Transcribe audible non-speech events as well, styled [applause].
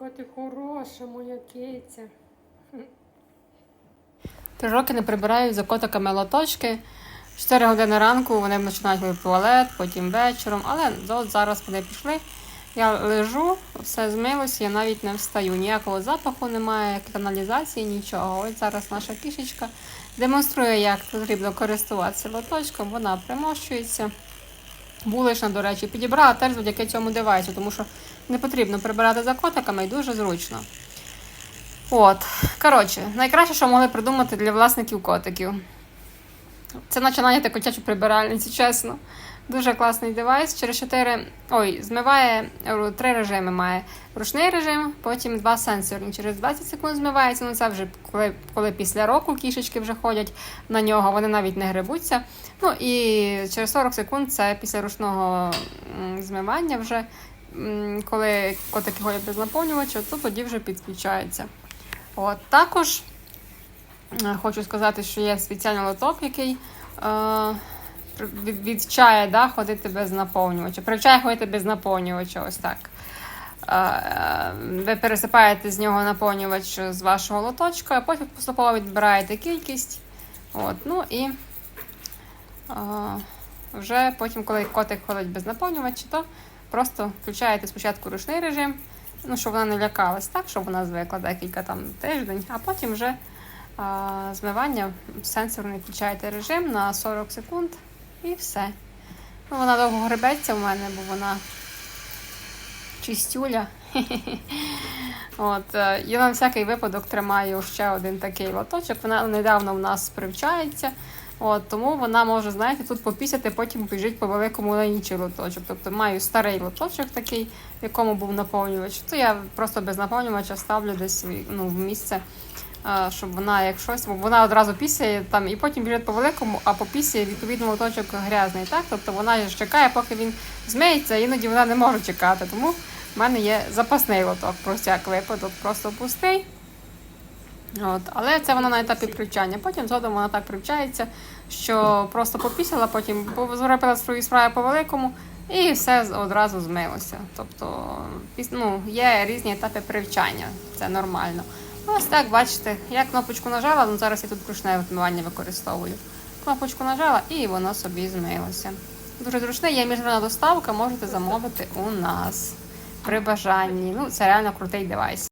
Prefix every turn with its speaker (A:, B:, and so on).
A: яка ти хороша, моя киця.
B: Три роки не прибирають за котиками лоточки. 4 години ранку вони починають в туалет, потім вечором. Але от зараз вони пішли. Я лежу, все змилося, я навіть не встаю. Ніякого запаху немає, каналізації, нічого. Ось зараз наша кішечка демонструє, як потрібно користуватися лоточком. Вона примощується. Булишна, до речі, підібрала теж завдяки цьому девайсу, тому що не потрібно прибирати за котиками і дуже зручно. От, коротше, найкраще, що могли придумати для власників котиків. Це наче наняти котячу прибиральницю, чесно. Дуже класний девайс. Через 4. Ой, змиває три режими має. Ручний режим, потім два сенсорні. Через 20 секунд змивається. Ну це вже коли, коли після року кішечки вже ходять на нього, вони навіть не грибуться. Ну і через 40 секунд це після ручного змивання вже. Коли котики ходять без наповнювача, то тоді вже підключається. От також е, хочу сказати, що є спеціальний лоток, який е, від, да, ходити без наповнювача. Привчає ходити без наповнювача, ось так. Е, е, Ви пересипаєте з нього наповнювач з вашого лоточка, а потім поступово відбираєте кількість. От, ну і е, вже потім, коли котик ходить без наповнювача, то просто включаєте спочатку ручний режим, ну, щоб вона не лякалась, так, щоб вона звикла декілька там тиждень, а потім вже а, змивання сенсорний включаєте режим на 40 секунд і все. Ну, вона довго гребеться в мене, бо вона чистюля. [laughs] От, е, я на всякий випадок тримаю ще один такий лоточок. Вона недавно в нас привчається. От, тому вона може, знаєте, тут попісяти, потім біжить по великому на інший лоточок. Тобто маю старий лоточок такий, в якому був наповнювач. То я просто без наповнювача ставлю десь ну, в місце, щоб вона як щось, вона одразу пісяє там і потім біжить по великому, а по пісі відповідно лоточок грязний. Так? Тобто вона ж чекає, поки він змиється, іноді вона не може чекати. Тому в мене є запасний лоток про всяк випадок, просто пустий. От, але це вона на етапі привчання. Потім згодом вона так привчається, що просто попісила, потім зробила свої справи по великому і все одразу змилося. Тобто ну, є різні етапи привчання, це нормально. Ось так, бачите, я кнопочку нажала, ну зараз я тут ручне вмивання використовую. Кнопочку нажала і воно собі змилося. Дуже зручне, є міжнародна доставка, можете замовити у нас при бажанні. Ну, це реально крутий девайс.